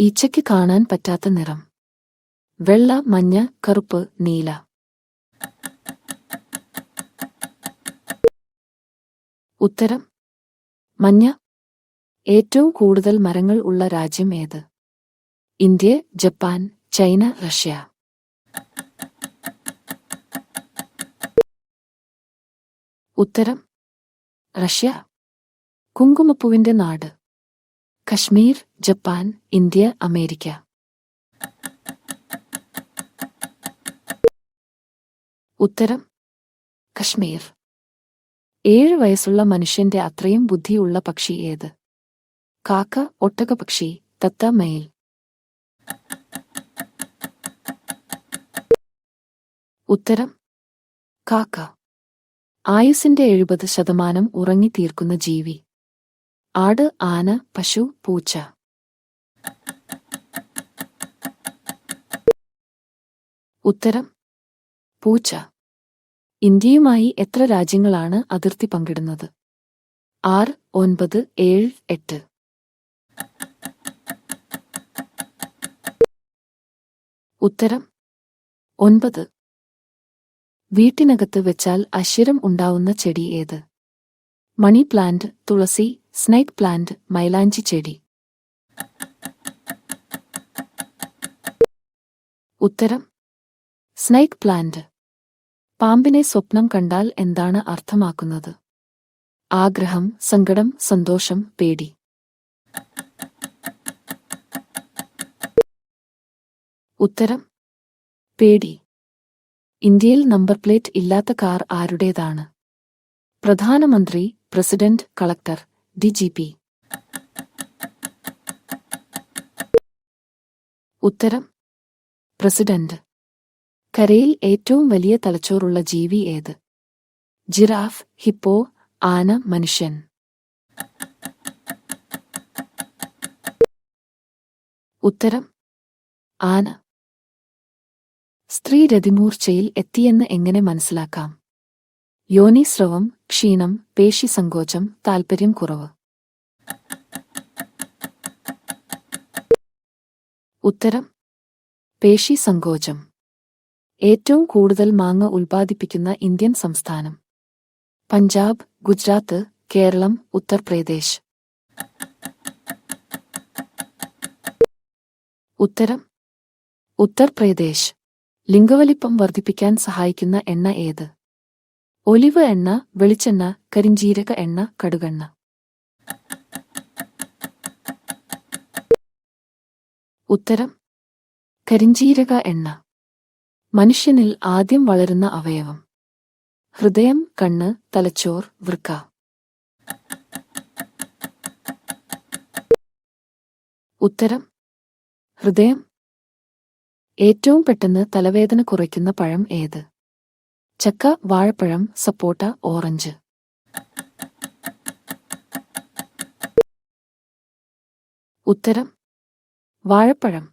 ഈച്ചയ്ക്ക് കാണാൻ പറ്റാത്ത നിറം. വെള്ള മഞ്ഞ കറുപ്പ് നീല. ഉത്തരം. മഞ്ഞ. ഏറ്റവും കൂടുതൽ മരങ്ങൾ ഉള്ള രാജ്യം ഏത്? India Japan China Russia. ഉത്തരം. റഷ്യ. കുങ്കുമപ്പൂവിന്റെ നാട്. Kashmir Japan India America. ഉത്തരം കശ്മീർ. ഏഴ് വയസ്സുള്ള മനുഷ്യന്റെ അത്രയും ബുദ്ധിയുള്ള പക്ഷി ഏത്? കാക്ക ഒട്ടകപക്ഷി തത്ത മയിൽ. ഉത്തരം കാക്ക. ആയുസിന്റെ എഴുപത് ശതമാനം ഉറങ്ങിത്തീർക്കുന്ന ജീവി. ആട് ആന പശു പൂച്ച. ഉത്തരം പൂച്ച. ഇന്ത്യയുമായി എത്ര രാജ്യങ്ങളാണ് അതിർത്തി പങ്കിടുന്നത്? ആറ് ഒൻപത് ഏഴ് എട്ട്. ഉത്തരം ഒൻപത്. വീട്ടിനകത്ത് വെച്ചാൽ അശ്വരം ഉണ്ടാവുന്ന ചെടി ഏത്? മണി പ്ലാന്റ് തുളസി സ്നേക് പ്ലാന്റ് മൈലാഞ്ചി ചെടി. ഉത്തരം സ്നേക് പ്ലാന്റ് പാമ്പിനെ സ്വപ്നം കണ്ടാൽ എന്താണ് അർത്ഥമാക്കുന്നത്? ആഗ്രഹം സങ്കടം സന്തോഷം പേടി. ഉത്തരം പേടി. ഇന്ത്യയിൽ നമ്പർ പ്ലേറ്റ് ഇല്ലാത്ത കാർ ആരുടേതാണ്? പ്രധാനമന്ത്രി പ്രസിഡന്റ് കളക്ടർ. ഡിജിപി ഉത്തരം. പ്രസിഡന്റ്. കരയിൽ ഏറ്റവും വലിയ തലച്ചോറുള്ള ജീവി ഏത്? ജിറാഫ് ഹിപ്പോ ആന മനുഷ്യൻ. ഉത്തരം. ആന. സ്ത്രീ രതിമൂർച്ചയിൽ എത്തിയെന്ന് എങ്ങനെ മനസ്സിലാക്കാം? യോനിസ്രവം ക്ഷീണം പേശി സങ്കോചം താൽപ്പര്യം കുറവ്. ഉത്തരം പേശി സങ്കോചം. ഏറ്റവും കൂടുതൽ മാങ്ങ ഉൽപ്പാദിപ്പിക്കുന്ന ഇന്ത്യൻ സംസ്ഥാനം. പഞ്ചാബ് ഗുജറാത്ത് കേരളം ഉത്തർപ്രദേശ്. ഉത്തരം ഉത്തർപ്രദേശ്. ലിംഗവലിപ്പം വർദ്ധിപ്പിക്കാൻ സഹായിക്കുന്ന എണ്ണ ഏത്? ഒലിവ് എണ്ണ വെളിച്ചെണ്ണ കരിഞ്ജീരക എണ്ണ കടുകെണ്ണ. ഉത്തരം കരിഞ്ചീരക എണ്ണ. മനുഷ്യനിൽ ആദ്യം വളരുന്ന അവയവം. ഹൃദയം കണ്ണ് തലച്ചോർ വൃക്ക. ഉത്തരം ഹൃദയം. ഏറ്റവും പെട്ടെന്ന് തലവേദന കുറയ്ക്കുന്ന പഴം ഏത്? ചക്ക വാഴപ്പഴം സപ്പോട്ട ഓറഞ്ച്. ഉത്തരം വാഴപ്പഴം